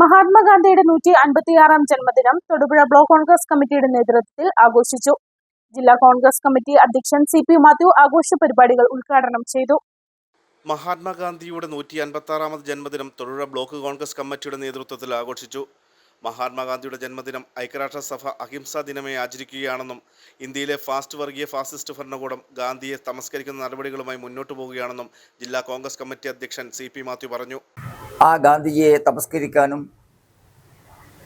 മഹാത്മാഗാന്ധിയുടെ നൂറ്റി അൻപത്തിയാറാം ജന്മദിനം തൊടുപുഴ ബ്ലോക്ക് കോൺഗ്രസ് കമ്മിറ്റിയുടെ നേതൃത്വത്തിൽ ആഘോഷിച്ചു. ജില്ലാ കോൺഗ്രസ് കമ്മിറ്റി അധ്യക്ഷൻ സി പി മാത്യു ആഘോഷ പരിപാടികൾ ഉദ്ഘാടനം ചെയ്തു. മഹാത്മാഗാന്ധിയുടെ നൂറ്റി അൻപത്തി ആറാമത് ജന്മദിനം തൊടുപുഴ ബ്ലോക്ക് കോൺഗ്രസ് കമ്മിറ്റിയുടെ നേതൃത്വത്തിൽ ആഘോഷിച്ചു. മഹാത്മാഗാന്ധിയുടെ ജന്മദിനം ഐക്യരാഷ്ട്രസഭ അഹിംസാ ദിനമായി ആചരിക്കുകയാണെന്നും ഇന്ത്യയിലെ ഫാസ്റ്റ് വർഗീയ ഫാസിസ്റ്റ് ഭരണകൂടം ഗാന്ധിയെ തമസ്കരിക്കുന്ന നടപടികളുമായി മുന്നോട്ടു പോവുകയാണെന്നും ജില്ലാ കോൺഗ്രസ് കമ്മിറ്റി അധ്യക്ഷൻ സി പി മാത്യു പറഞ്ഞു. ആ ഗാന്ധിജിയെ തമസ്കരിക്കാനും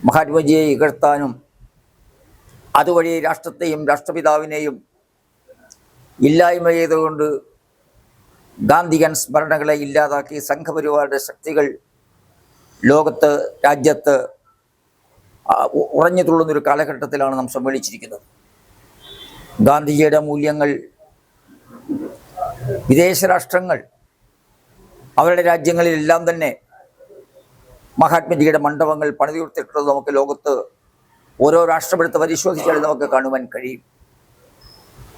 മഹാത്മജിയെ ഇകഴ്ത്താനും അതുവഴി രാഷ്ട്രത്തെയും രാഷ്ട്രപിതാവിനെയും ഇല്ലായ്മ ചെയ്തുകൊണ്ട് ഗാന്ധിയൻ സ്മരണകളെ ഇല്ലാതാക്കി സംഘപരിവാരുടെ ശക്തികൾ ലോകത്ത് രാജ്യത്ത് ഉറഞ്ഞു തുള്ളുന്നൊരു കാലഘട്ടത്തിലാണ് നാം സമ്മേളിച്ചിരിക്കുന്നത്. ഗാന്ധിജിയുടെ മൂല്യങ്ങൾ വിദേശ രാഷ്ട്രങ്ങൾ അവരുടെ രാജ്യങ്ങളിലെല്ലാം തന്നെ മഹാത്മജിയുടെ മണ്ഡപങ്ങൾ പണിതീർത്തിട്ടുള്ളത് നമുക്ക് ലോകത്ത് ഓരോ രാഷ്ട്രമെടുത്ത് പരിശോധിച്ചാലും നമുക്ക് കാണുവാൻ കഴിയും.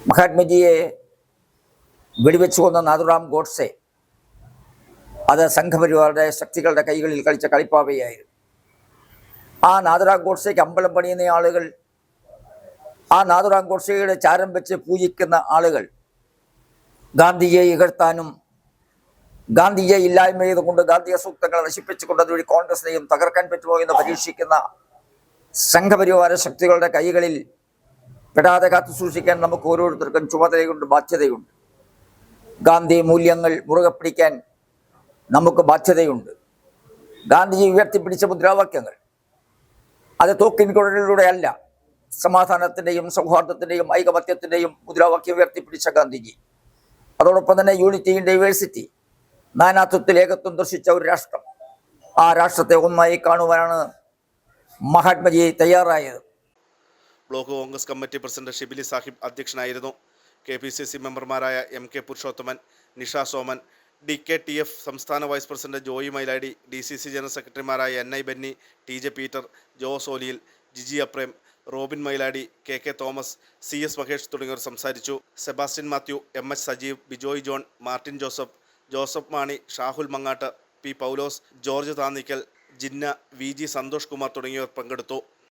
മഹാത്മജിയെ വെടിവെച്ചു കൊന്ന നാഥുറാം ഗോഡ്സെ അത് സംഘപരിവാറുടെ ശക്തികളുടെ കൈകളിൽ കളിച്ച കളിപ്പാവയായിരുന്നു. ആ നാഥുറാം ഗോഡ്സേക്ക് അമ്പലം പണിയുന്ന ആളുകൾ ആ നാഥുറാം ഗോഡ്സെയുടെ ചാരം വെച്ച് പൂജിക്കുന്ന ആളുകൾ ഗാന്ധിയെ ഇകഴ്ത്താനും ഗാന്ധിജിയെ ഇല്ലായ്മ ചെയ്തുകൊണ്ട് ഗാന്ധിയ സൂക്തങ്ങളെ നശിപ്പിച്ചുകൊണ്ട് അതുവഴി കോൺഗ്രസിനെയും തകർക്കാൻ പറ്റുമോ എന്ന് പരീക്ഷിക്കുന്ന സംഘപരിവാര ശക്തികളുടെ കൈകളിൽ പെടാതെ കാത്തു സൂക്ഷിക്കാൻ നമുക്ക് ഓരോരുത്തർക്കും ചുമതലയുണ്ട് ബാധ്യതയുണ്ട്. ഗാന്ധി മൂല്യങ്ങൾ മുറുകെ പിടിക്കാൻ നമുക്ക് ബാധ്യതയുണ്ട്. ഗാന്ധിജി ഉയർത്തിപ്പിടിച്ച മുദ്രാവാക്യങ്ങൾ. അത് തോക്കിൻകുഴലിലൂടെ അല്ല സമാധാനത്തിന്റെയും സൗഹാർദ്ദത്തിന്റെയും ഐകമത്യത്തിന്റെയും മുദ്രാവാക്യം ഉയർത്തിപ്പിടിച്ച ഗാന്ധിജി. അതോടൊപ്പം തന്നെ യൂണിറ്റി ഇൻ ഡൈവേഴ്സിറ്റി നാനാത്വത്തിൽ ഏകത്വം ദർശിച്ച ഒരു രാഷ്ട്രം. ആ രാഷ്ട്രത്തെ ഒന്നായി കാണുവാനാണ് മഹാത്മജി തയ്യാറായത്. Block Congress committee president Shibili Sahib അധ്യക്ഷനായിരുന്നു. കെ പി സി സി മെമ്പർമാരായ M K Purushothaman Nisha Soman D K T F സംസ്ഥാന vice president Joy Myladi D C C general സെക്രട്ടറിമാരായ N I Benny T J Peter Jo സോലിയിൽ Jiji Aprem Robin Myladi K K Thomas C S Mahesh തുടങ്ങിയവർ സംസാരിച്ചു. Sebastian Mathew M H Sajeev Bijoy John Martin Joseph Joseph Mani Shahul Mangattu P Paulose George Thannickal Jinna V G Santhosh Kumar തുടങ്ങിയവർ പങ്കെടുത്തു.